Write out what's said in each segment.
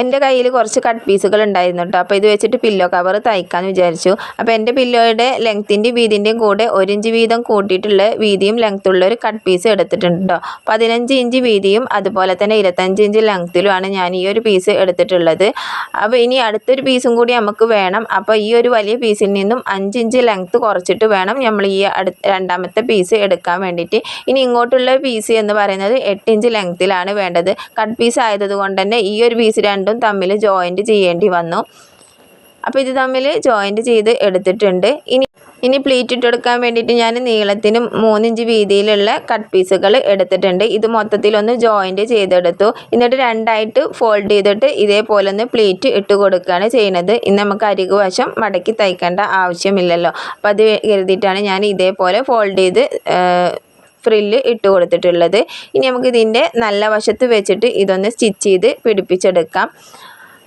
എന്റെ കയ്യിൽ കുറച്ച് കട്ട് പീസുകൾ ഉണ്ടായിരുന്നു കേട്ടോ അപ്പോൾ ഇത് വെച്ചിട്ട് പില്ലോ കവർ തയ്ക്കാമെന്ന് വിചാരിച്ചു. അപ്പോൾ എന്റെ പില്ലോയുടെ ലെങ്ത്തിന്റെ വീതിന്റെയും കൂടെ ഒരു ഇഞ്ച് വീതം കൂട്ടിയിട്ടുള്ള വീതിയും ലെങ്ത്തുള്ള ഒരു കട്ട് പീസ് എടുത്തിട്ടുണ്ട് കേട്ടോ പതിനഞ്ച് ഇഞ്ച് വീതിയും അതുപോലെ തന്നെ ഇരുപത്തഞ്ച് ഇഞ്ച് ലെങ്ത്തിലുമാണ് ഞാൻ ഈ ഒരു പീസ് എടുത്തിട്ടുള്ളത്. അപ്പോൾ ഇനി അടുത്തൊരു പീസും കൂടി നമുക്ക് വേണം. അപ്പോൾ ഈ ഒരു വലിയ പീസിൽ നിന്നും അഞ്ച് ഇഞ്ച് ലെങ്ത്ത് കുറച്ചിട്ട് വേണം നമ്മൾ ഈ രണ്ടാമത്തെ പീസ് എടുക്കാൻ വേണ്ടിയിട്ട്. ഇനി ഇങ്ങോട്ടുള്ള പീസ് എന്ന് പറയുന്നത് എട്ട് ഇഞ്ച് ലെങ്ത്തിലാണ് വേണ്ടത്. കട്ട് പീസ് ആയതുകൊണ്ട് തന്നെ ഈ ഒരു പീസ് രണ്ടും തമ്മിൽ ജോയിന്റ് ചെയ്യേണ്ടി വന്നു. അപ്പോൾ ഇത് തമ്മിൽ ജോയിന്റ് ചെയ്ത് എടുത്തിട്ടുണ്ട്. ഇനി ഇനി പ്ലീറ്റ് ഇട്ട് കൊടുക്കാൻ വേണ്ടിയിട്ട് ഞാൻ നീളത്തിനും മൂന്നിഞ്ച് വീതിയിലുള്ള കട്ട് പീസുകൾ എടുത്തിട്ടുണ്ട്. ഇത് മൊത്തത്തിലൊന്ന് ജോയിന്റ് ചെയ്തെടുത്തു. എന്നിട്ട് രണ്ടായിട്ട് ഫോൾഡ് ചെയ്തിട്ട് ഇതേപോലെ ഒന്ന് പ്ലീറ്റ് ഇട്ട് കൊടുക്കുകയാണ് ചെയ്യുന്നത്. ഇന്ന് നമുക്ക് അരികു വശം മടക്കി തയ്ക്കേണ്ട ആവശ്യമില്ലല്ലോ. അപ്പോൾ അത് കരുതിയിട്ടാണ് ഞാൻ ഇതേപോലെ ഫോൾഡ് ചെയ്ത് ഫ്രില്ല് ഇട്ട് കൊടുത്തിട്ടുള്ളത്. ഇനി നമുക്ക് ഇതിന്റെ നല്ല വശത്ത് വെച്ചിട്ട് ഇതൊന്ന് സ്റ്റിച്ച് ചെയ്ത് പിടിപ്പിച്ചെടുക്കാം.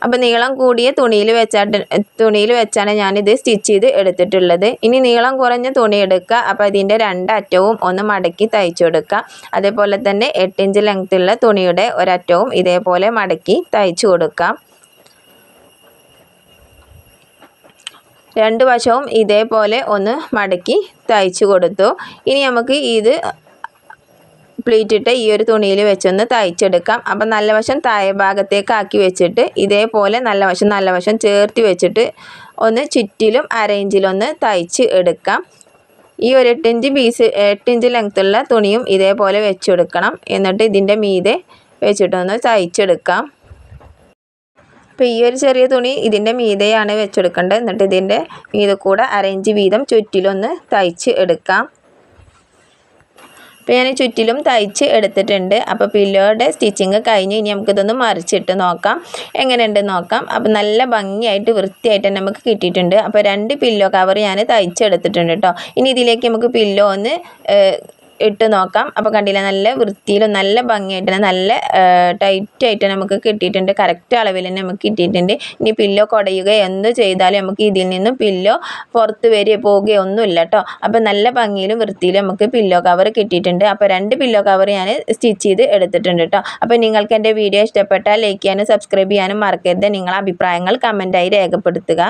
അപ്പോൾ നീളം കൂടിയ തുണിയിൽ വെച്ചാട്ട് തുണിയിൽ വെച്ചാണ് ഞാനിത് സ്റ്റിച്ച് ചെയ്ത് എടുത്തിട്ടുള്ളത്. ഇനി നീളം കുറഞ്ഞ തുണി എടുക്കുക. അപ്പോൾ ഇതിന്റെ രണ്ടറ്റവും ഒന്ന് മടക്കി തയ്ച്ചു കൊടുക്കുക. അതേപോലെ തന്നെ എട്ട് ഇഞ്ച് ലെങ്ത്തുള്ള തുണിയുടെ ഒരറ്റവും ഇതേപോലെ മടക്കി തയ്ച്ചു കൊടുക്കാം രണ്ട് വശവും ഇതേപോലെ ഒന്ന് മടക്കി തയ്ച്ചു കൊടുത്തു. ഇനി നമുക്ക് ഇത് പ്ലീറ്റ് ഇട്ട് ഈ ഒരു തുണിയിൽ വെച്ചൊന്ന് തയ്ച്ചെടുക്കാം. അപ്പം നല്ല വശം താഴെ ഭാഗത്തേക്ക് ആക്കി വെച്ചിട്ട് ഇതേപോലെ നല്ല വശം നല്ല വശം ചേർത്ത് വെച്ചിട്ട് ഒന്ന് ചുറ്റിലും അരയിഞ്ചിലൊന്ന് തയ്ച്ച് എടുക്കാം. ഈ ഒരു എട്ടിഞ്ച് പീസ് എട്ടിഞ്ച് ലെങ്ത്തുള്ള തുണിയും ഇതേപോലെ വെച്ചെടുക്കണം. എന്നിട്ട് ഇതിന്റെ മീതെ വെച്ചിട്ടൊന്ന് തയ്ച്ചെടുക്കാം. അപ്പോൾ ഈ ഒരു ചെറിയ തുണി ഇതിന്റെ മീതെയാണ് വെച്ചെടുക്കേണ്ടത്. എന്നിട്ട് ഇതിന്റെ മീതെ കൂടെ അരയിഞ്ച് വീതം ചുറ്റിലൊന്ന് തയ്ച്ച് എടുക്കാം. അപ്പോൾ ഞാൻ ചുറ്റിലും തയ്ച്ച് എടുത്തിട്ടുണ്ട്. അപ്പോൾ പില്ലോയുടെ സ്റ്റിച്ചിങ് കഴിഞ്ഞ് ഇനി നമുക്കിതൊന്ന് മറിച്ചിട്ട് നോക്കാം. എങ്ങനെയുണ്ട് നോക്കാം. അപ്പോൾ നല്ല ഭംഗിയായിട്ട് വൃത്തിയായിട്ട് തന്നെ നമുക്ക് കിട്ടിയിട്ടുണ്ട്. അപ്പോൾ രണ്ട് പില്ലോ കവർ ഞാൻ തയ്ച്ചെടുത്തിട്ടുണ്ട് കേട്ടോ ഇനി ഇതിലേക്ക് നമുക്ക് പില്ലോ ഒന്ന് ഇട്ട് നോക്കാം. അപ്പോൾ കണ്ടില്ല നല്ല വൃത്തിയിലും നല്ല ഭംഗിയായിട്ട് നല്ല ടൈറ്റായിട്ട് നമുക്ക് കിട്ടിയിട്ടുണ്ട്. കറക്റ്റ് അളവിൽ തന്നെ നമുക്ക് കിട്ടിയിട്ടുണ്ട്. ഇനി പില്ലോ കുടയുകയോ എന്ത് ചെയ്താലും നമുക്ക് ഇതിൽ നിന്നും പില്ലോ പുറത്ത് വരികയോ പോവുകയോ ഒന്നുമില്ല കേട്ടോ അപ്പോൾ നല്ല ഭംഗിയിലും വൃത്തിയിലും നമുക്ക് പില്ലോ കവർ കിട്ടിയിട്ടുണ്ട്. അപ്പോൾ രണ്ട് പില്ലോ കവർ ഞാൻ സ്റ്റിച്ച് ചെയ്ത് എടുത്തിട്ടുണ്ട് കേട്ടോ അപ്പോൾ നിങ്ങൾക്ക് എന്റെ വീഡിയോ ഇഷ്ടപ്പെട്ടാൽ ലൈക്ക് ചെയ്യാനും സബ്സ്ക്രൈബ് ചെയ്യാനും മറക്കരുത്. നിങ്ങളെ അഭിപ്രായങ്ങൾ കമന്റായി രേഖപ്പെടുത്തുക.